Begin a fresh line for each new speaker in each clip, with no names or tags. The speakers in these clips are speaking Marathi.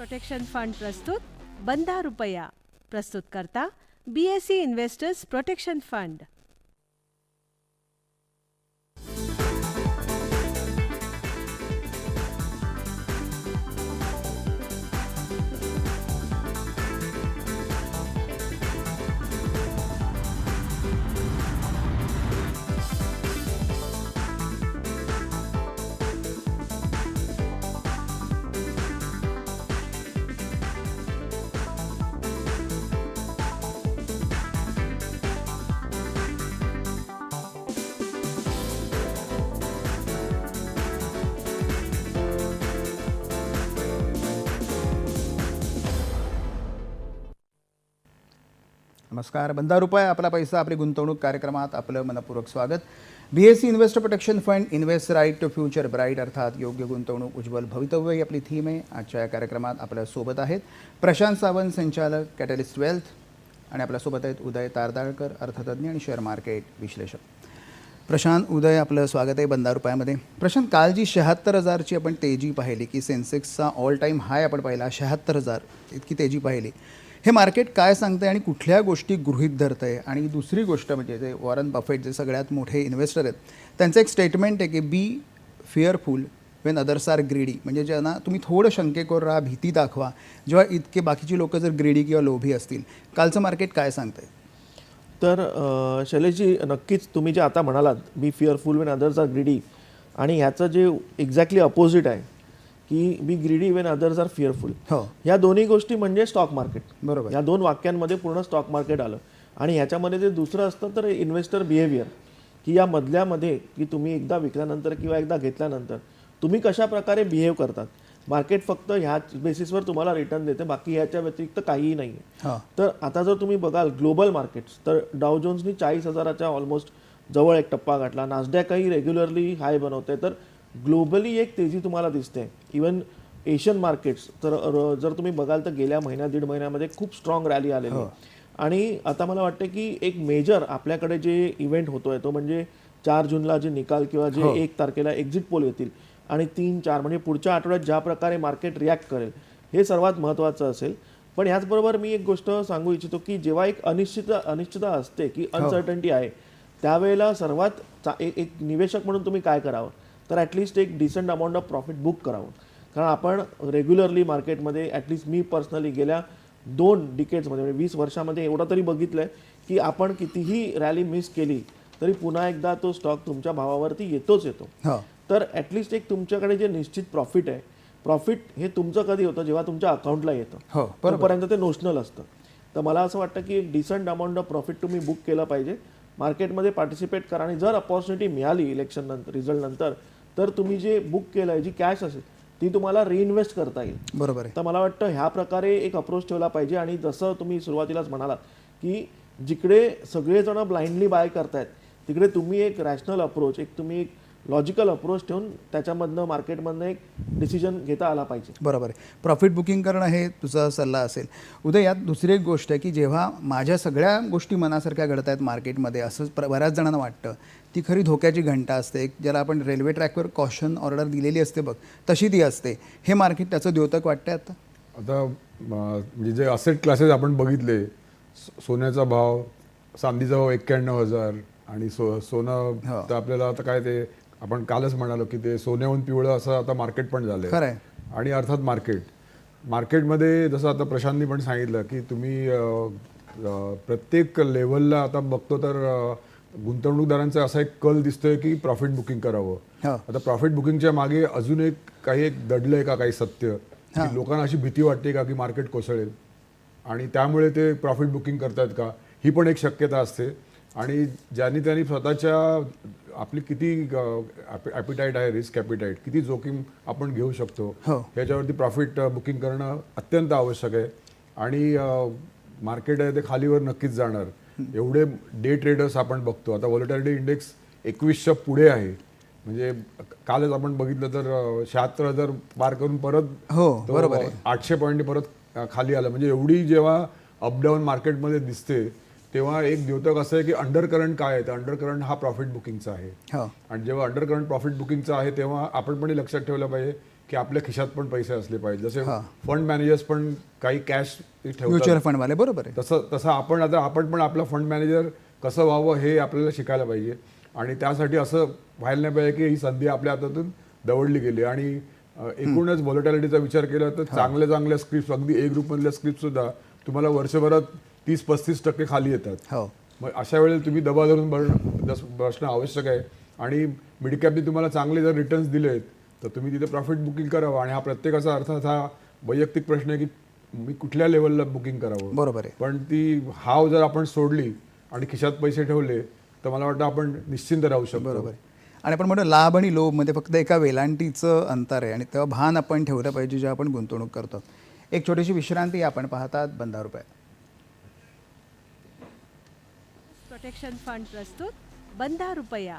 प्रोटेक्शन फंड प्रस्तुत बंधा रुपया प्रस्तुत करता बीएससी इन्व्हेस्टर्स प्रोटेक्शन फंड
नमस्कार. बंदा रुपये आपला पैसा आपली गुंतवणूक कार्यक्रमात आपलं मनपूर्वक स्वागत. B S C invest protection fund invest right to future bright अर्थात योग्य गुंतवणूक उज्ज्वल भवितव्य ही आपली थीम आहे. आजच्या या कार्यक्रमात आपल्यासोबत आहेत प्रशांत सावंत संचालक कॅटलिस्ट वेल्थ आणि आपल्यासोबत आहेत उदय तारदाळकर अर्थतज्ञ आणि शेअर मार्केट विश्लेषक. प्रशांत उदय आपलं स्वागत आहे बंदा रुपयामध्ये. प्रशांत काल जी शहात्तर हजारची आपण तेजी पाहिली की सेन्सेक्सचा ऑल टाईम हाय आपण पाहिला शहात्तर हजार इतकी तेजी पाहिली. हे मार्केट काय सांगतं आणि कुठल्या गोष्टी गृहीत धरतं आहे आणि दुसरी गोष्ट म्हणजे जे वॉरन बफेट जे सगळ्यात मोठे इन्व्हेस्टर आहेत त्यांचं एक स्टेटमेंट आहे की be fearful when others are greedy म्हणजे ज्यांना तुम्ही थोडं शंकेकोर राहा भीती दाखवा. जेव्हा इतके बाकीची लोक जर ग्रेडी किंवा लोभी असतील कालचं मार्केट काय सांगतंय?
तर शैलेशजी नक्कीच तुम्ही जे आता म्हणालात be fearful when others are greedy आणि ह्याचं जे एक्झॅक्टली अपोजिट आहे की be greedy when others are fearful
हो.
ह्या दोन्ही गोष्टी म्हणजे स्टॉक मार्केट
बरोबर.
या दोन वाक्यांमध्ये पूर्ण स्टॉक मार्केट आलं. आणि ह्याच्यामध्ये जे दुसरं असतं तर इन्व्हेस्टर बिहेवियर की या मधल्यामध्ये की तुम्ही एकदा विकल्यानंतर किंवा एकदा घेतल्यानंतर तुम्ही कशा प्रकारे बिहेव करतात? मार्केट फक्त ह्याच बेसिसवर तुम्हाला रिटर्न देते. बाकी ह्याच्या व्यतिरिक्त काहीही नाही आहे
हां.
तर आता जर तुम्ही बघाल ग्लोबल मार्केट्स तर डाव जोन्सनी चाळीस हजाराच्या ऑलमोस्ट जवळ एक टप्पा गाठला. नासडॅकही रेग्युलरली हाय बनवते. तर ग्लोबली एक तेजी तुम्हाला दिसते. इवन एशियन मार्केट्स तर जर तुम्ही बघाल तर गेल्या महिन्या दीड महिन्यामध्ये खूप स्ट्रॉंग रॅली आलेली. आहे. आणि आता मला वाटतं की एक मेजर आपल्याकडे जे इव्हेंट होतोय तो म्हणजे चार जूनला जे निकाल किंवा जे एक तारखेला एक्झिट पोल येतील. आणि तीन चार म्हणजे पुढच्या आठवड्यात ज्या प्रकारे मार्केट रिॲक्ट करेल हे सर्वात महत्त्वाचं असेल. पण याचबरोबर मी एक गोष्ट सांगू इच्छितो की जेव्हा एक अनिश्चित अनिश्चितता असते की अनसर्टन्टी आहे त्यावेळेला सर्वात एक निवेशक म्हणून तुम्ही काय करावं? तर ॲटलिस्ट एक decent amount of profit book करावं. कारण आपण रेग्युलरली मार्केटमध्ये ॲटलिस्ट मी पर्सनली गेल्या दोन डिकेट्समध्ये म्हणजे वीस वर्षामध्ये एवढं तरी बघितलं आहे की आपण कितीही रॅली मिस केली तरी पुन्हा एकदा तो स्टॉक तुमच्या भावावरती येतोच येतो. तर ॲटलिस्ट एक तुमच्याकडे जे निश्चित प्रॉफिट आहे प्रॉफिट हे तुमचं कधी होतं? जेव्हा तुमच्या अकाउंटला येतं.
हो
तोपर्यंत ते नोशनल असतं. तर मला असं वाटतं की एक डिसेंट अमाऊंट ऑफ प्रॉफिट तुम्ही बुक केलं पाहिजे. मार्केटमध्ये पार्टिसिपेट करा आणि जर अपॉर्च्युनिटी मिळाली इलेक्शन नंतर रिझल्ट नंतर तर तुम्ही जे बुक केलं आहे जी कॅश असेल ती तुम्हाला रिइन्व्हेस्ट करता येईल.
बरोबर आहे.
तर मला वाटतं ह्या प्रकारे एक अप्रोच ठेवला पाहिजे आणि जसं तुम्ही सुरुवातीलाच म्हणालात की जिकडे सगळेजण ब्लाइंडली बाय करतायत तिकडे तुम्ही एक रॅशनल अप्रोच एक तुम्ही एक लॉजिकल अप्रोच ठेवून त्याच्यामधनं मार्केटमधनं एक डिसिजन घेता आला पाहिजे.
बरोबर आहे. प्रॉफिट बुकिंग करणं हे तुझा सल्ला असेल. उदय यात दुसरी एक गोष्ट आहे की जेव्हा माझ्या सगळ्या गोष्टी मनासारख्या घडत आहेत मार्केटमध्ये असं बऱ्याच जणांना वाटतं ती खरी धोक्याची घंटा असते. एक ज्याला आपण रेल्वे ट्रॅकवर कॉशन ऑर्डर दिलेली असते बघ तशी ती असते. हे मार्केट त्याचं द्योतक वाटतंय आता?
आता म्हणजे जे असेट क्लासेस आपण बघितले सोन्याचा भाव चांदीचा भाव एक्क्याण्णव हजार आणि सो सोनं
हो.
तर आपल्याला आता काय ते आपण कालच म्हणालो की ते सोन्याहून पिवळं असं आता मार्केट पण झालंय.
खरं आहे
आणि अर्थात मार्केट. मार्केटमध्ये जसं आता प्रशांतनी पण सांगितलं की तुम्ही प्रत्येक लेवलला आता बघतो तर गुंतवणूकदारांचा असा एक कल दिसतोय की प्रॉफिट बुकिंग करावं.
हो.
आता प्रॉफिट बुकिंगच्या मागे अजून एक काही एक दडलंय का काही सत्य? की लोकांना अशी भीती वाटते का की मार्केट कोसळेल? आणि त्यामुळे ते प्रॉफिट बुकिंग करतायत का? ही पण एक शक्यता असते. आणि ज्यांनी त्यांनी स्वतःच्या आपली किती ॲपिटाईट आहे रिस्क ॲपिटाईट किती जोखीम आपण घेऊ शकतो
हो.
ह्याच्यावरती प्रॉफिट बुकिंग करणं अत्यंत आवश्यक आहे. आणि मार्केट आहे ते खालीवर नक्कीच जाणार. एवढे डे ट्रेडर्स आपण बघतो. आता व्हॉलिटॅलिटी इंडेक्स एकवीसच्या पुढे आहे. म्हणजे कालच आपण बघितलं तर शहात्तर हजार पार करून परत
हो बरोबर
आठशे पॉईंट परत खाली आलं. म्हणजे एवढी जेव्हा अपडाऊन मार्केटमध्ये दिसते तेव्हा एक द्योतक असं आहे की अंडर करंट काय आहे? तर अंडर करंट हा प्रॉफिट बुकिंगचा आहे.
हो.
आणि जेव्हा अंडर करंट प्रॉफिट बुकिंगचा आहे तेव्हा आपण पण लक्षात ठेवलं पाहिजे की आपल्या खिशात पण पैसे असले पाहिजे. जसे. फंड मॅनेजर्स पण काही कॅश
म्युच्युअल फंडवाले बरोबर आहे.
तसं तसं आपण आता आपण पण आपला फंड मॅनेजर कसं व्हावं हे आपल्याला शिकायला पाहिजे. आणि त्यासाठी असं व्हायला नाही पाहिजे की ही संधी आपल्या हातातून दवडली गेली. आणि एकूणच व्हॉलिटॅलिटीचा विचार केला तर चांगल्या चांगल्या स्क्रिप्ट अगदी ए ग्रुपमधल्या स्क्रिप्ट सुद्धा तुम्हाला वर्षभरात तीस पस्तीस टक्के खाली येतात.
हो.
मग अशा वेळेला तुम्ही दबा धरून बस- बस- बसणं आवश्यक आहे. आणि मिडकॅपने तुम्हाला चांगले जर रिटर्न्स दिलेत तर तुम्ही तिथे प्रॉफिट बुकिंग करावं. आणि हा प्रत्येकाचा अर्थात हा वैयक्तिक प्रश्न आहे की मी कुठल्या लेवलला बुकिंग करावं?
बरोबर आहे.
पण ती हाव जर आपण सोडली आणि खिशात पैसे ठेवले तर मला वाटतं आपण निश्चिंत राहू शकतो.
बरोबर आहे. आणि आपण म्हणतो लाभ आणि लोभमध्ये फक्त एका वेलांटीचं अंतर आहे आणि तेव्हा भान आपण ठेवलं पाहिजे जेव्हा आपण गुंतवणूक करतो. एक छोटीशी विश्रांती आपण पाहतात. बंदा रुपये.
प्रोटेक्शन फंड प्रस्तुत. बंधा रुपया.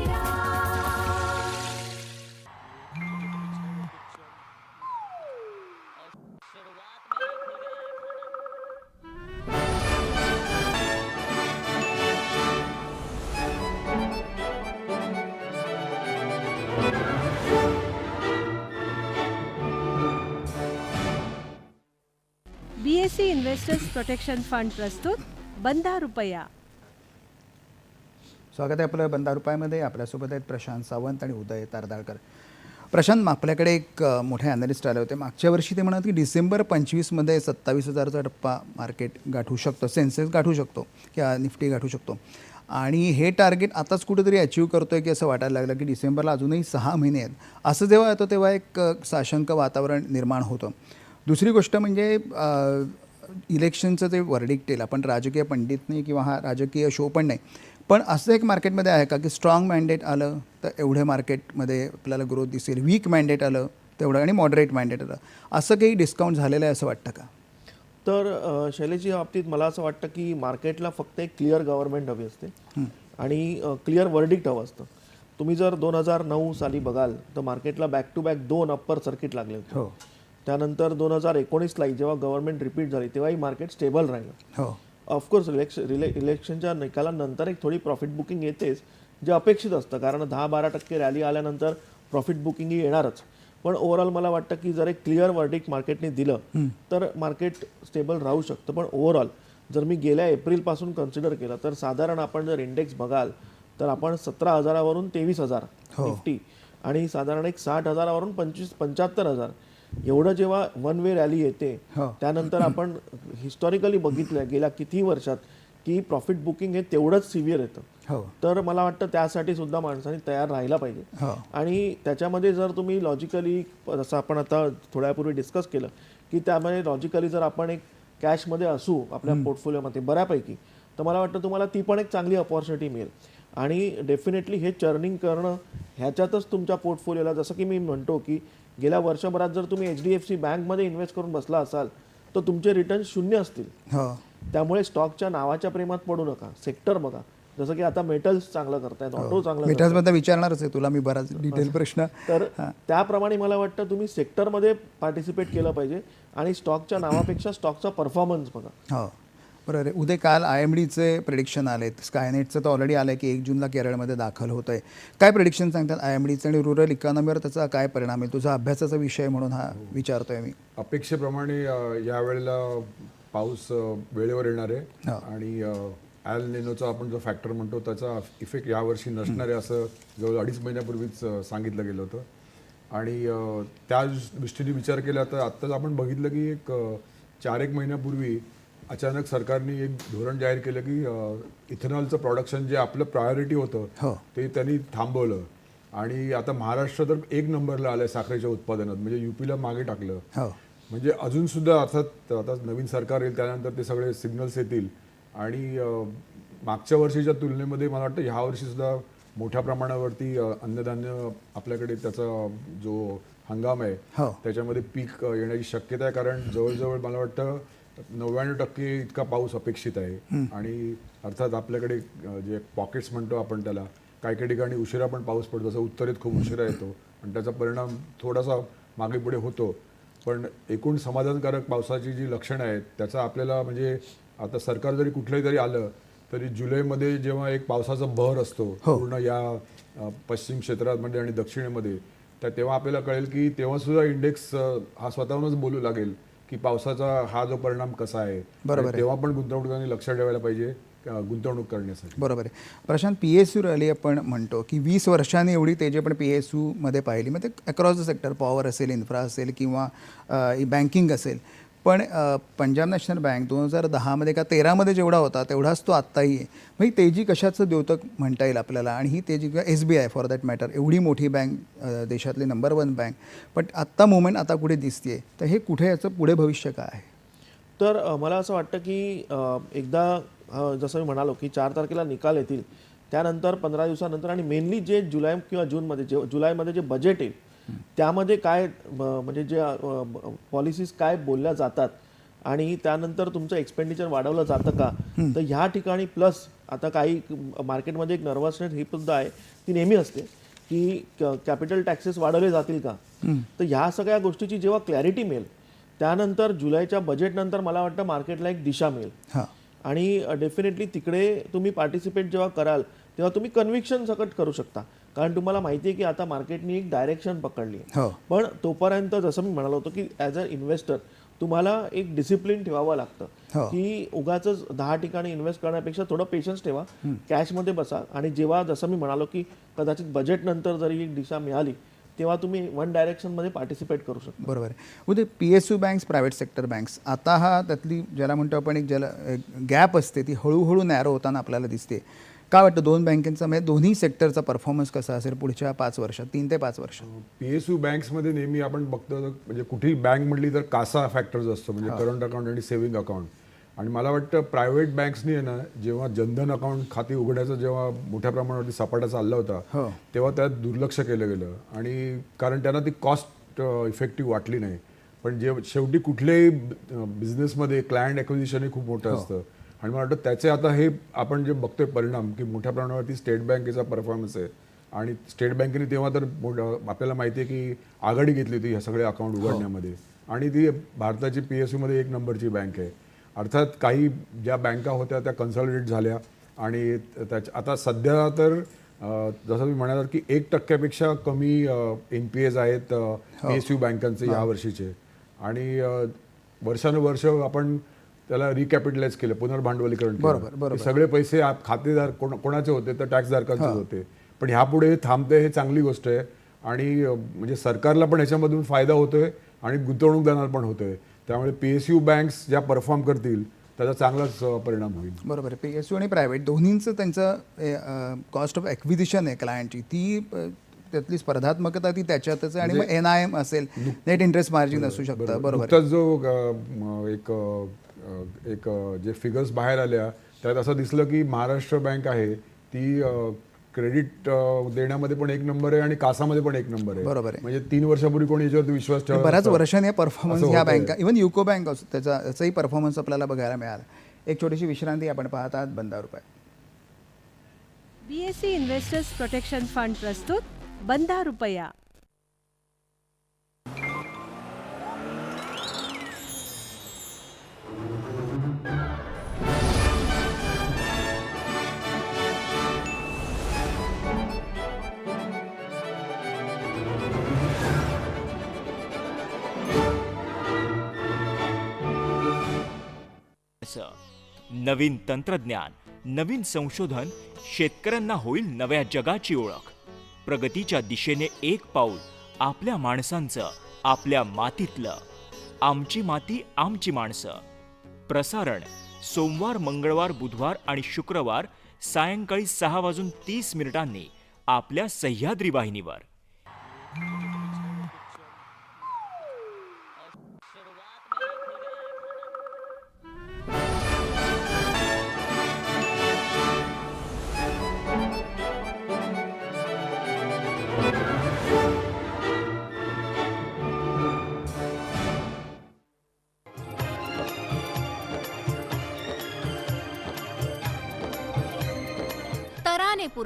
प्रोटेक्शन फंड प्रस्तुत बंधा रुपया.
स्वागत आहे आपलं बंदा रुपयामध्ये. आपल्यासोबत आहेत प्रशांत सावंत आणि उदय तारदाळकर. प्रशांत आपल्याकडे एक मोठे अनालिस्ट आले होते. मागच्या वर्षी ते म्हणत की डिसेंबर पंचवीसमध्ये सत्तावीस हजारचा टप्पा मार्केट गाठू शकतो सेन्सेस गाठू शकतो किंवा निफ्टी गाठू शकतो. आणि हे टार्गेट आताच कुठेतरी अचीव करतो आहे की असं वाटायला लागलं की डिसेंबरला अजूनही सहा महिने आहेत. असं जेव्हा येतं तेव्हा एक साशंक वातावरण निर्माण होतं. दुसरी गोष्ट म्हणजे इलेक्शनचं जे वर्डिक्ट येईल. आपण राजकीय पंडित नाही किंवा हा राजकीय शो पण नाही. पण असं एक मार्केटमध्ये आहे का की स्ट्रॉंग मॅन्डेट आलं तर एवढे मार्केटमध्ये आपल्याला ग्रोथ दिसेल. वीक मॅन्डेट आलं तेवढं. आणि मॉडरेट मॅन्डेट आलं. असं काही डिस्काउंट झालेलं आहे असं वाटतं का?
तर शैलेशजी बाबतीत मला असं वाटतं की मार्केटला फक्त एक क्लिअर गव्हर्नमेंट हवी असते. आणि क्लिअर वर्डिक्ट हवं असतं. तुम्ही जर दोन हजार नऊ साली बघाल तर मार्केटला बॅक टू बॅक दोन अप्पर सर्किट लागले होते.
हो.
त्यानंतर दोन हजार एकोणीसलाही जेव्हा गव्हर्नमेंट रिपीट झाली तेव्हाही मार्केट स्टेबल राहिलं.
हो.
ऑफकोर्स इलेक्शन रिले इलेक्शनच्या निकालानंतर एक थोडी प्रॉफिट बुकिंग येतेच जे अपेक्षित असतं. कारण दहा बारा टक्के रॅली आल्यानंतर प्रॉफिट बुकिंग ही येणारच. पण ओव्हरऑल मला वाटतं की जर एक क्लिअर वर्डिक मार्केटने दिलं तर मार्केट स्टेबल राहू शकतं. पण ओव्हरऑल जर मी गेल्या एप्रिलपासून कन्सिडर केलं तर साधारण आपण जर इंडेक्स बघाल तर आपण सतरा हजारावरून तेवीस हजार निफ्टी आणि साधारण एक साठ हजारावरून पंचवीस पंच्याहत्तर हजार. एवढं जेव्हा वन वे रॅली येते
हो.
त्यानंतर आपण हिस्टॉरिकली बघितलं गेल्या किती वर्षात की प्रॉफिट बुकिंग हे तेवढंच सिव्हिअर येतं.
हो.
तर मला वाटतं त्यासाठी सुद्धा माणसांनी तयार राहायला पाहिजे.
हो.
आणि त्याच्यामध्ये जर तुम्ही लॉजिकली जसं आपण आता थोड्यापूर्वी डिस्कस केलं की त्यामध्ये लॉजिकली जर आपण एक कॅशमध्ये असू आपल्या पोर्टफोलिओमध्ये बऱ्यापैकी तर मला वाटतं तुम्हाला ती पण एक चांगली अपॉर्च्युनिटी मिळेल. आणि डेफिनेटली हे चर्निंग करणं ह्याच्यातच तुमच्या पोर्टफोलिओला जसं की मी म्हणतो की गेल्या वर्षभरात जर तुम्ही एच डी एफ सी बँकमध्ये इन्व्हेस्ट करून बसला असाल तर तुमचे रिटर्न शून्य असतील.
हो.
त्यामुळे स्टॉकच्या नावाच्या प्रेमात पडू नका. सेक्टर बघा. जसं की आता मेटल्स चांगलं करतायत ऑटो चांगलं करतायत.
बद्दल विचारणारच आहे तुला मी बराच डिटेल प्रश्न.
तर त्याप्रमाणे मला वाटतं तुम्ही सेक्टरमध्ये पार्टिसिपेट केलं पाहिजे आणि स्टॉकच्या नावापेक्षा स्टॉकचा परफॉर्मन्स बघा.
बरोबर आहे उद्या काल आय एम डीचे प्रिडिक्शन आलेत. स्कायनेटचं तर ऑलरेडी आलं आहे की एक जूनला केरळमध्ये दाखल होत आहे काय प्रिडिक्शन सांगतात आय एम डीचं आणि रुरल इकॉनॉमीवर त्याचा काय परिणाम आहे? तुझा अभ्यासाचा विषय म्हणून हा विचारतोय मी.
अपेक्षेप्रमाणे यावेळेला पाऊस वेळेवर येणार आहे. आणि ॲल नेनोचा आपण जो फॅक्टर म्हणतो त्याचा इफेक्ट यावर्षी नसणार आहे असं जवळ अडीच महिन्यापूर्वीच सांगितलं गेलं होतं. आणि त्या दृष्टीने विचार केला तर आत्ताच आपण बघितलं की एक चार एक महिन्यापूर्वी अचानक सरकारने एक धोरण जाहीर केलं की इथेनॉलचं प्रोडक्शन जे आपलं प्रायोरिटी होतं
हो.
ते त्यांनी थांबवलं. आणि आता महाराष्ट्र तर एक नंबरला आलं आहे साखरेच्या उत्पादनात म्हणजे युपीला मागे टाकलं.
हो.
म्हणजे अजून सुद्धा अर्थात आता नवीन सरकार येईल त्यानंतर ते सगळे सिग्नल्स येतील. आणि मागच्या वर्षीच्या तुलनेमध्ये मला वाटतं ह्या वर्षी सुद्धा मोठ्या प्रमाणावरती अन्नधान्य आपल्याकडे त्याचा जो हंगाम आहे
हो.
त्याच्यामध्ये पीक येण्याची शक्यता आहे. कारण जवळजवळ मला वाटतं नव्याण्णव टक्के इतका पाऊस अपेक्षित आहे. आणि अर्थात आपल्याकडे जे पॉकेट्स म्हणतो आपण त्याला काही काही ठिकाणी उशिरा पण पाऊस पडतो. जसं उत्तरेत खूप उशिरा येतो. आणि त्याचा परिणाम थोडासा मागे पुढे होतो. पण एकूण समाधानकारक पावसाची जी लक्षणं आहेत त्याचा आपल्याला म्हणजे आता सरकार जरी कुठलंही जरी आलं तरी जुलैमध्ये जेव्हा एक पावसाचा बहर असतो पूर्ण या पश्चिम क्षेत्रामध्ये आणि दक्षिणेमध्ये तर तेव्हा आपल्याला कळेल की तेव्हा सुद्धा इंडेक्स हा स्वतःहूनच बोलू लागेल. की पावसाचा हा जो परिणाम कसा आहे
बरोबर
तेव्हा पण गुंतवणूकांनी लक्ष ठेवायला पाहिजे गुंतवणूक करण्यासाठी.
बरोबर आहे. Prashant P S U rally आपण म्हणतो की वीस वर्षांनी एवढी तेजी आपण पी एस यूमध्ये पाहिली. मग ते अक्रॉस द सेक्टर पॉवर असेल इन्फ्रा असेल किंवा बँकिंग असेल. पण पंजाब नॅशनल बँक दोन हजार दहामध्ये का तेरामध्ये जेवढा होता तेवढाच तो आत्ताही आहे. मग ही तेजी कशाचं द्योतक म्हणता येईल आपल्याला? आणि ही तेजी किंवा S B I for that matter एवढी मोठी बँक देशातली नंबर वन बँक पण आत्ता मुवमेंट आता कुठे दिसते तर हे कुठे याचं पुढे भविष्य काय आहे?
तर मला असं वाटतं की एकदा जसं मी म्हणालो की चार तारखेला निकाल येतील त्यानंतर पंधरा दिवसानंतर आणि मेनली जे जुलै किंवा जूनमध्ये जे जुलैमध्ये जे बजेट येईल त्यामध्ये काय म्हणजे जे पॉलिसीज काय बोलल्या जातात आणि त्यानंतर तुमचं एक्सपेंडिचर वाढवलं जातं का? तर ह्या ठिकाणी प्लस आता काही मार्केटमध्ये एक नर्वसनेस ही सुद्धा आहे ती नेहमी असते की कॅपिटल टॅक्सेस वाढवले जातील का? तर ह्या सगळ्या गोष्टीची जेव्हा क्लॅरिटी मिळेल त्यानंतर जुलैच्या बजेटनंतर मला वाटतं मार्केटला एक दिशा मिळेल. आणि डेफिनेटली तिकडे तुम्ही पार्टिसिपेट जेव्हा कराल तेव्हा तुम्ही कन्व्हिक्शन सकट करू शकता. कारण तुम्हाला माहिती आहे की आता मार्केटनी एक डायरेक्शन पकडली आहे.
हो.
पण तोपर्यंत जसं मी म्हणालो होतो की ॲज अ इन्व्हेस्टर तुम्हाला एक डिसिप्लिन ठेवावं लागतं.
हो.
की उगाच दहा ठिकाणी इन्व्हेस्ट करण्यापेक्षा थोडं पेशन्स ठेवा. कॅशमध्ये बसा. आणि जेव्हा जसं मी म्हणालो की कदाचित बजेट नंतर जरी एक दिशा मिळाली तेव्हा तुम्ही वन डायरेक्शनमध्ये पार्टिसिपेट करू शकता.
बरोबर आहे. उद्या P S U banks private sector banks आता हा त्यातली ज्याला म्हणतो आपण एक ज्याला गॅप असते ती हळूहळू नॅरो होताना आपल्याला दिसते. काय वाटतं दोन बँकेचा म्हणजे दोन्ही सेक्टरचा परफॉर्मन्स कसा असेल पुढच्या पाच वर्षात? तीन ते पाच वर्षात.
पी एस यू बँक्समध्ये नेहमी आपण बघतो म्हणजे कुठेही बँक म्हटली तर कासा फॅक्टर्स असतो म्हणजे करंट अकाउंट आणि सेव्हिंग अकाउंट आणि मला वाटतं प्रायव्हेट बँक्सनी आहे ना जेव्हा जनधन अकाउंट खाती उघडायचं जेव्हा मोठ्या प्रमाणावरती सपाटा चालला
हो.
होता तेव्हा त्यात दुर्लक्ष केलं गेलं. आणि कारण त्यांना ती कॉस्ट इफेक्टिव्ह वाटली नाही. पण जे शेवटी कुठल्याही बिझनेसमध्ये क्लायंट ॲक्विजिशन हे खूप मोठं असतं. आणि मला वाटतं त्याचे आता हे आपण जे बघतोय परिणाम की मोठ्या प्रमाणावरती स्टेट बँकेचा परफॉर्मन्स आहे. आणि स्टेट बँकेने तेव्हा तर आपल्याला माहिती आहे की आघाडी घेतली होती ह्या सगळे अकाउंट उघडण्यामध्ये. आणि ती भारताची पी एस यूमध्ये एक नंबरची बँक आहे. अर्थात काही ज्या बँका होत्या त्या कन्सॉलिडेट झाल्या. आणि त्याच्या आता सध्या तर जसं मी म्हणाला की एक टक्क्यापेक्षा कमी एन पी एज आहेत पी एस यू बँकांचे या वर्षीचे. आणि वर्षानुवर्ष आपण त्याला रिकॅपिटलाइज केलं पुनर्भांडवलीकरण.
बरोबर, बरोबर.
सगळे पैसे खातेदार कोण- कोणाचे होते? तर टॅक्सधारकांचे होते. पण ह्यापुढे हे थांबते हे चांगली गोष्ट आहे. आणि म्हणजे सरकारला पण ह्याच्यामधून फायदा होतोय आणि गुंतवणूकदारांना पण होतोय. त्यामुळे पी एस यू बँक्स ज्या परफॉर्म करतील त्याचा चांगलाच परिणाम होईल.
बरोबर पी एस यू आणि प्रायव्हेट दोन्हींचं त्यांचं कॉस्ट ऑफ ॲक्विजिशन आहे क्लायंटची ती त्यातली स्पर्धात्मकता ती त्याच्यातच आणि मग एन आय एम असेल. नेट इंटरेस्ट मार्जिन असू शकतं. बरोबर.
जो एक एक जे फिगर्स बाहेर आल्या त्यात असं दिसलं की महाराष्ट्र बँक आहे ती क्रेडिट देण्यामध्ये पण एक नंबर आहे आणि कासामध्ये पण एक नंबर आहे
बरोबर आहे.
म्हणजे तीन वर्षापूर्वी कोणी याच्यावरती विश्वास ठेवला
बऱ्याच. वर्षांनी या परफॉर्मन्स ह्या. बँका इव्हन युको बँक असो त्याचा त्याचाही परफॉर्मन्स आपल्याला बघायला मिळाला एक छोटीशी विश्रांती आपण पाहत आहात बंदा रुपये
बीएसई इन्व्हेस्टर्स प्रोटेक्शन फंड प्रस्तुत बंधा रुपया
असं. नवीन तंत्रज्ञान नवीन संशोधन शेतकऱ्यांना होईल नव्या जगाची ओळख. प्रगतीच्या दिशेने एक पाऊल आपल्या माणसांचं आपल्या मातीतलं. आमची माती आमची माणसं. प्रसारण सोमवार मंगळवार बुधवार आणि शुक्रवार सायंकाळी सहा वाजून तीस मिनिटांनी आपल्या सह्याद्री वाहिनीवर.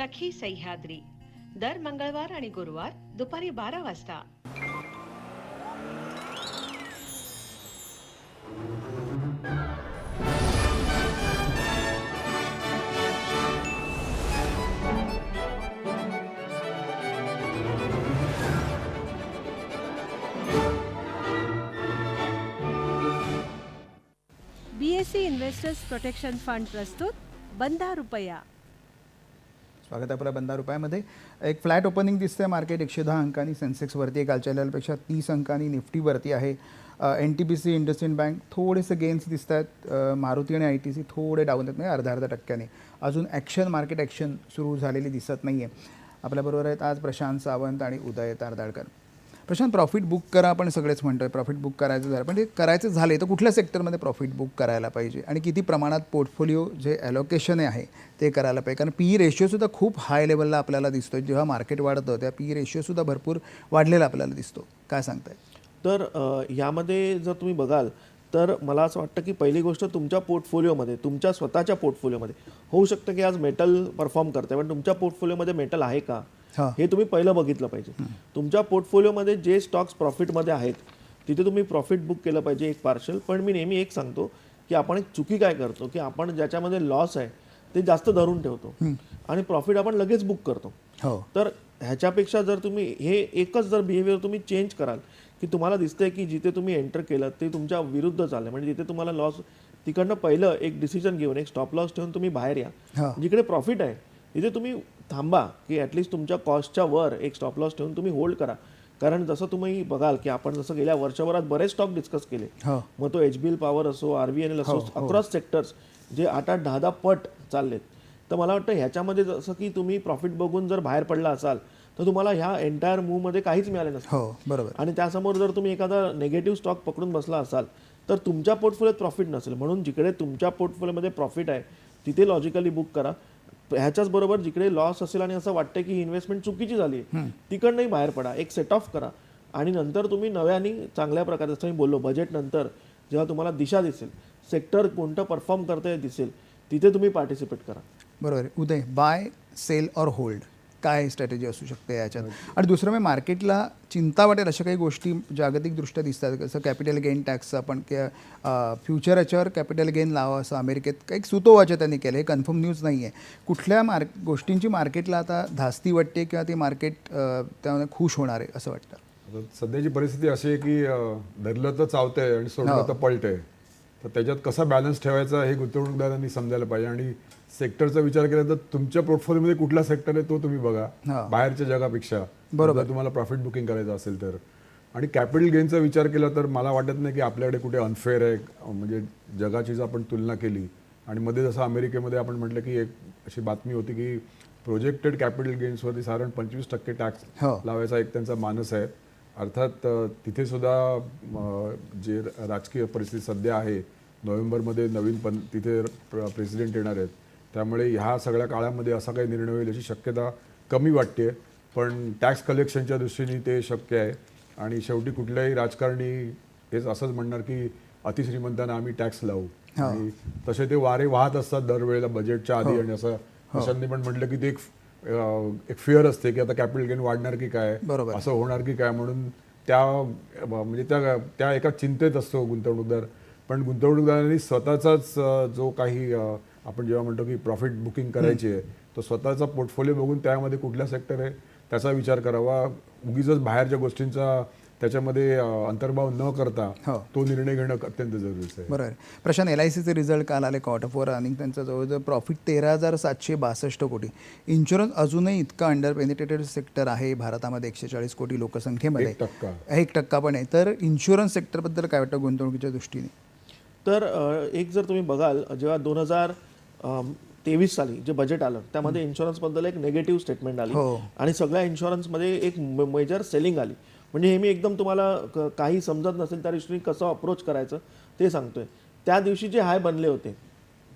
सखी सह्याद्री. दर मंगळवार आणि गुरुवार दुपारी बारा वाजता.
बीएससी इन्व्हेस्टर्स प्रोटेक्शन फंड प्रस्तुत बंधा रुपया.
स्वागत आहे आपल्या बंदा रुपयामध्ये. एक फ्लॅट ओपनिंग दिसतंय मार्केट एकशे दहा अंकांनी सेन्सेक्सवरती आहे कालच्या लेवलपेक्षा तीस अंकांनी निफ्टीवरती आहे. N T P C IndusInd bank थोडेसे गेन्स दिसत आहेत मारुती आणि आय टी सी थोडे डाऊन आहेत म्हणजे अर्धा अर्धा टक्क्याने. अजून ॲक्शन मार्केट ॲक्शन सुरू झालेली दिसत नाही आहे आपल्याबरोबर आहेत आज प्रशांत सावंत आणि उदय तारदाळकर. प्रशांत प्रॉफिट बुक करा आपण सगळेच म्हणतो आहे प्रॉफिट बुक करायचं झालं. पण ते करायचं झाले तर कुठल्या सेक्टरमध्ये प्रॉफिट बुक करायला पाहिजे? आणि किती प्रमाणात पोर्टफोलिओ जे ॲलोकेशन आहे ते करायला पाहिजे? कारण पी रेशिओसुद्धा खूप हाय लेवलला आपल्याला दिसतो आहे जेव्हा मार्केट वाढतं त्या पी रेशिओसुद्धा भरपूर वाढलेला आपल्याला दिसतो. काय सांगताय?
तर यामध्ये जर तुम्ही बघाल तर मला असं वाटतं की पहिली गोष्ट तुमच्या पोर्टफोलिओमध्ये तुमच्या स्वतःच्या पोर्टफोलिओमध्ये होऊ शकतं की आज मेटल परफॉर्म करते पण तुमच्या पोर्टफोलिओमध्ये मेटल आहे का?
हा.
तुम्ही पहिलं बघितलं पाहिजे. तुमच्या पोर्टफोलिओमध्ये जे स्टॉक्स प्रॉफिटमध्ये आहेत तिथे तुम्ही प्रॉफिट बुक केलं पाहिजे एक पार्शल. पण मी नेहमी एक सांगतो की आपण एक चुकी काय करतो की आपण ज्याच्यामध्ये लॉस आहे ते जास्त धरून ठेवतो. आणि प्रॉफिट आपण लगेच बुक करतो.
हो.
तर ह्याच्यापेक्षा जर तुम्ही हे एकच जर बिहेवियर तुम्ही चेंज कराल की तुम्हाला दिसतंय की जिथे तुम्ही एंटर केलं ते तुमच्या विरुद्ध चाललंय. म्हणजे जिथे तुम्हाला लॉस तिकडनं पहिलं एक डिसिजन घेऊन एक स्टॉप लॉस ठेवून तुम्ही बाहेर या. जिकडे प्रॉफिट आहे तिथे तुम्ही थांबा की ॲटलिस्ट तुमच्या कॉस्टच्या वर एक स्टॉप लॉस ठेवून तुम्ही होल्ड करा. कारण जसं तुम्ही बघाल की आपण जसं गेल्या वर्षभरात बरेच स्टॉक डिस्कस केले.
हो.
मग तो एच बी एल पॉवर असो आर बी एन एल असो अक्रॉस सेक्टर्स जे आठ आठ दहा दहा पट चाललेत. तर मला वाटतं ह्याच्यामध्ये जसं की तुम्ही प्रॉफिट बघून जर बाहेर पडला असाल तर तुम्हाला ह्या एंटायर मूवमध्ये काहीच मिळाले नसतं.
हो बरोबर.
आणि त्यासमोर जर तुम्ही एखादा नेगेटिव्ह स्टॉक पकडून बसला असाल तर तुमच्या पोर्टफोलिओत प्रॉफिट नसेल. म्हणून जिकडे तुमच्या पोर्टफोलिओमध्ये प्रॉफिट आहे तिथे लॉजिकली बुक करा. ह्याच्याच बरोबर जिकडे लॉस असेल आणि असं वाटतं की ही इन्व्हेस्टमेंट चुकीची झाली तिकडनंही बाहेर पडा. एक सेट ऑफ करा. आणि नंतर तुम्ही नव्याने चांगल्या प्रकारे जसं मी बोललो बजेट नंतर जेव्हा तुम्हाला दिशा दिसेल सेक्टर कोणतं परफॉर्म करतंय दिसेल तिथे तुम्ही पार्टिसिपेट करा.
बरोबर आहे. उदय बाय सेल और होल्ड काय स्ट्रॅटेजी असू शकते याच्यात? आणि दुसरं म्हणजे मार्केटला चिंता वाटेल अशा काही गोष्टी जागतिकदृष्ट्या दिसतात. कसं कॅपिटल गेन टॅक्स आपण के फ्युचर याच्यावर कॅपिटल गेन लावा असं अमेरिकेत काही सुतोवाचं त्यांनी केलं. हे कन्फर्म न्यूज नाही आहे कुठल्या मार्क गोष्टींची मार्केटला आता धास्ती वाटते किंवा ते मार्केट त्यामध्ये खुश होणार आहे असं वाटतं?
सध्याची परिस्थिती अशी आहे की धरलं तर चावतंय आणि सोडलं
हो.
तर पळतंय तर त्याच्यात कसा बॅलन्स ठेवायचा हे गुंतवणूकदारांनी समजायला पाहिजे. आणि सेक्टरचा विचार केला तर तुमच्या पोर्टफोलिओमध्ये कुठला सेक्टर आहे तो तुम्ही बघा. बाहेरच्या जगापेक्षा.
बरोबर.
तुम्हाला प्रॉफिट बुकिंग करायचं असेल तर. आणि कॅपिटल गेनचा विचार केला तर मला वाटत नाही की आपल्याकडे कुठे अनफेअर आहे. म्हणजे जगाची जर आपण तुलना केली. आणि मध्ये जसं अमेरिकेमध्ये आपण म्हटलं की एक अशी बातमी होती की प्रोजेक्टेड कॅपिटल गेन्सवरती साधारण पंचवीस टक्के टॅक्स
हो.
लावायचा एक त्यांचा मानस आहे. अर्थात तिथे सुद्धा जे राजकीय परिस्थिती सध्या आहे नोव्हेंबरमध्ये नवीन पण तिथे प्रेसिडेंट येणार आहेत. त्यामुळे ह्या सगळ्या काळामध्ये असा काही निर्णय होईल याची शक्यता कमी वाटते. पण टॅक्स कलेक्शनच्या दृष्टीने ते शक्य आहे. आणि शेवटी कुठल्याही राजकारणी हेच असंच म्हणणार की अतिश्रीमंतांना आम्ही टॅक्स लावू. आणि तसे ते वारे वाहत असतात दरवेळेला बजेटच्या आधी आणि असं प्रशांतने पण म्हटलं की ते एक एक फिअर असते की आता कॅपिटल गेन वाढणार की काय?
बरोबर.
असं होणार की काय? म्हणून त्या म्हणजे त्या त्या एका चिंतेत असतो गुंतवणूकदार. पण गुंतवणूकदारांनी स्वतःचाच जो काही आपण जेव्हा म्हणतो की प्रॉफिट बुकिंग करायची आहे तो स्वतःचा पोर्टफोलिओ बघून त्यामध्ये कुठला सेक्टर आहे त्याचा विचार करावा. उगीच बाहेरच्या गोष्टींचा त्याच्यामध्ये अंतर्भाव न करता
हो.
तो निर्णय घेणं अत्यंत जरुरीचं आहे.
बरोबर. प्रशांत एल आय सीचे रिझल्ट काल आले क्वार्टर फोर आणि त्यांचं जवळजवळ प्रॉफिट तेरा हजार सातशे बासष्ट कोटी. इन्शुरन्स अजूनही इतकं अंडर पेनिट्रेटेड सेक्टर आहे. भारतामध्ये एकशे चाळीस कोटी लोकसंख्येमध्ये.
एक टक्का.
एक टक्का पण आहे. तर इन्शुरन्स सेक्टरबद्दल काय वाटतं गुंतवणुकीच्या दृष्टीने?
तर एक जर तुम्ही बघाल जेव्हा दोन हजार तेवीस साली जे बजेट आलं त्यामध्ये इन्शुरन्सबद्दल एक नेगेटिव्ह स्टेटमेंट आली.
हो.
आणि सगळ्या इन्शुरन्समध्ये एक मेजर सेलिंग आली. म्हणजे हे मी एकदम तुम्हाला क- काही समजत नसेल त्या दृष्टीने कसं अप्रोच करायचं ते सांगतोय. त्या दिवशी जे हाय बनले होते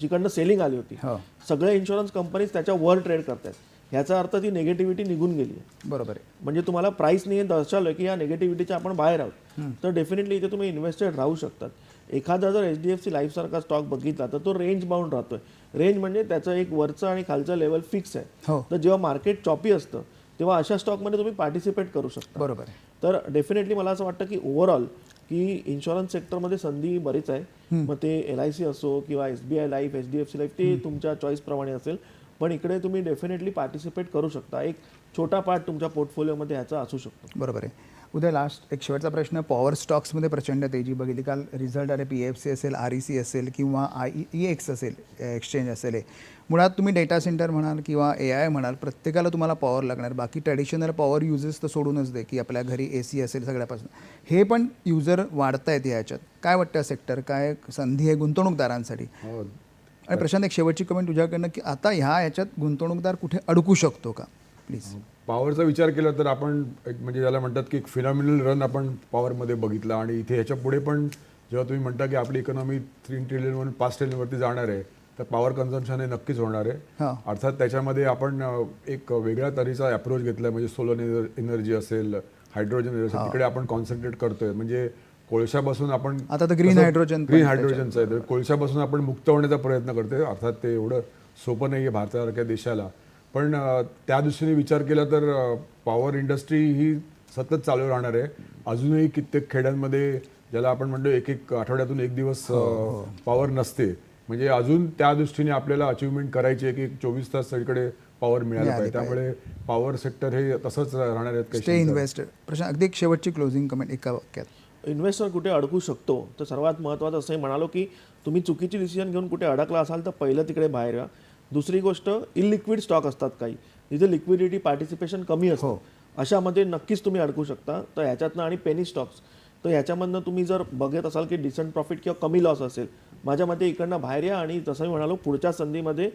जिकडनं सेलिंग आली होती
हो.
सगळ्या इन्शुरन्स कंपनीज त्याच्या वर ट्रेड करतात ह्याचा अर्थ ती निगेटिव्हिटी निघून गेली आहे
बरोबर आहे.
म्हणजे तुम्हाला प्राईसने दर्शवलं की या निगेटिव्हिटीच्या आपण बाहेर आहोत. तर डेफिनेटली इथे तुम्ही इन्व्हेस्टेड राहू शकतात. एखादा जर एच डी एफ सी लाईफसारखा स्टॉक बघितला तर तो रेंज बाउंड राहतोय. रेंज म्हणजे त्याचं एक वरचं आणि खालचं लेवल फिक्स आहे.
हो.
तर जेव्हा मार्केट चॉपी असतं तेव्हा अशा स्टॉकमध्ये तुम्ही पार्टिसिपेट करू शकता.
बरोबर
तर डेफिनेटली मला असं वाटतं की ओव्हरऑल की इन्शुरन्स सेक्टरमध्ये संधी बरीच आहे. मग ते एल आय सी असो किंवा S B I life H D F C life ते तुमच्या चॉईस प्रमाणे असेल. पण इकडे तुम्ही डेफिनेटली पार्टिसिपेट करू शकता. एक छोटा पार्ट तुमच्या पोर्टफोलिओमध्ये ह्याचा असू शकतो.
बरोबर आहे. उद्या लास्ट एक शेवटचा प्रश्न पॉवर स्टॉक्समध्ये प्रचंड तेजी बघितली. काल रिझल्ट आले पी एफ सी असेल आर ई सी असेल किंवा आय ई एक्स असेल एक्सचेंज असेल हे. मुळात तुम्ही डेटा सेंटर म्हणाल किंवा ए आय म्हणाल प्रत्येकाला तुम्हाला पॉवर लागणार. बाकी ट्रॅडिशनल पॉवर युजेस तर सोडूनच दे की आपल्या घरी ए सी असेल सगळ्यापासून. हे पण युजर वाढत आहेत ह्याच्यात. काय वाटतं सेक्टर काय संधी आहे गुंतवणूकदारांसाठी?
हो.
आणि प्रशांत एक शेवटची कमेंट तुझ्याकडनं की आता ह्या ह्याच्यात गुंतवणूकदार कुठे अडकू शकतो का? प्लीज
पॉवरचा विचार केला तर आपण एक म्हणजे ज्याला म्हणतात की एक फिनॉमिनल रन आपण पॉवरमध्ये बघितला. आणि इथे ह्याच्या पुढे पण जेव्हा तुम्ही म्हणता की आपली इकॉनॉमी थ्री ट्रिलियनवरून पाच ट्रिलियनवरती जाणार आहे तर पॉवर कन्झम्पशन हे नक्कीच होणार आहे. अर्थात त्याच्यामध्ये आपण एक वेगळ्या तऱ्हेचा अप्रोच घेतला म्हणजे सोलर एनर्जी असेल हायड्रोजन असेल तिकडे आपण कॉन्सन्ट्रेट करतोय. म्हणजे कोळशापासून आपण
आता तर hydrogen पण
ग्रीन. हायड्रोजनचं आहे. तर कोळशापासून आपण मुक्त होण्याचा प्रयत्न करतोय. अर्थात ते एवढं सोपं नाही आहे भारतासारख्या देशाला. पण त्या दृष्टीने विचार केला तर पॉवर इंडस्ट्री ही सतत चालू राहणार आहे. अजूनही कित्येक खेड्यांमध्ये ज्याला आपण म्हणतो एक एक आठवड्यातून एक दिवस पॉवर नसते. म्हणजे अजून त्या दृष्टीने आपल्याला अचिव्हमेंट करायची आहे की चोवीस तास सगळीकडे पॉवर मिळायला
मिळाली
पाहिजे. त्यामुळे पॉवर सेक्टर हे तसंच राहणार आहेत
प्रशांत अगदी एक शेवटची क्लोजिंग कमेंट एका वाक्यात.
इन्व्हेस्टर कुठे अडकू शकतो? तर सर्वात महत्त्वाचं असं म्हणालो की तुम्ही चुकीची डिसिजन घेऊन कुठे अडकला असाल तर पहिलं तिकडे बाहेर या. दुसरी गोष्ट इलिक्विड स्टॉक असतात काही. जिथे लिक्विडिटी पार्टिसिपेशन कमी असतं अशामध्ये नक्कीच तुम्ही अडकू शकता. तर ह्याच्यातनं आणि पेनी स्टॉक्स तर ह्याच्यामधनं तुम्ही जर बघत असाल की डिसेंट प्रॉफिट किंवा कमी लॉस असेल माझ्या मते इकडनं बाहेर या आणि जसं मी म्हणालो पुढच्या संधीमध्ये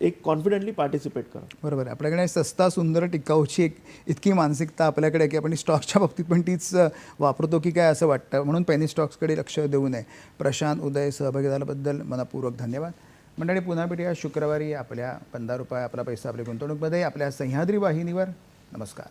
एक कॉन्फिडेंटली पार्टिसिपेट करा.
बरोबर आहे. आपल्याकडे सस्ता सुंदर टिकाऊची एक इतकी मानसिकता आपल्याकडे की आपण स्टॉकच्या बाबतीत पण तीच वापरतो की काय असं वाटतं. म्हणून पेनी स्टॉक्सकडे लक्ष देऊ नये. प्रशांत उदय सहभागी झाल्याबद्दल मनापूर्वक धन्यवाद. मंडळी पुन्हा भेटूया. शुक्रवारी आपल्या पंधरा रुपये आपला पैसा आपल्या गुंतवणूकमध्ये. आपल्या सह्याद्री वाहिनीवर. नमस्कार.